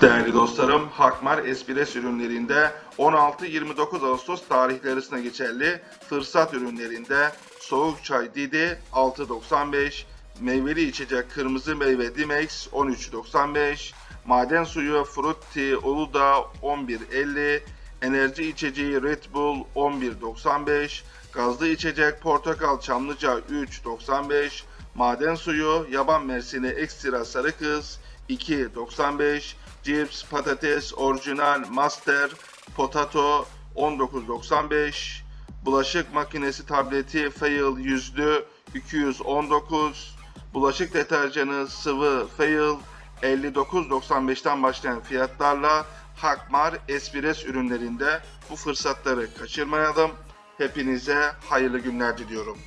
Değerli dostlarım, Hakmar Espres ürünlerinde 16-29 Ağustos tarihleri arasında geçerli fırsat ürünlerinde soğuk çay Didi 6.95, meyveli içecek kırmızı meyve Dimex 13.95, maden suyu Frutti Uludağ 11.50, enerji içeceği Red Bull 11.95, gazlı içecek Portakal Çamlıca 3.95, maden suyu yaban mersini ekstra sarı kız 2.95, cips, patates, orijinal, master, potato 19.95, bulaşık makinesi tableti fail yüzlü 219, bulaşık deterjanı sıvı fail 59.95'ten başlayan fiyatlarla Hakmar Espres ürünlerinde bu fırsatları kaçırmayalım. Hepinize hayırlı günler diliyorum.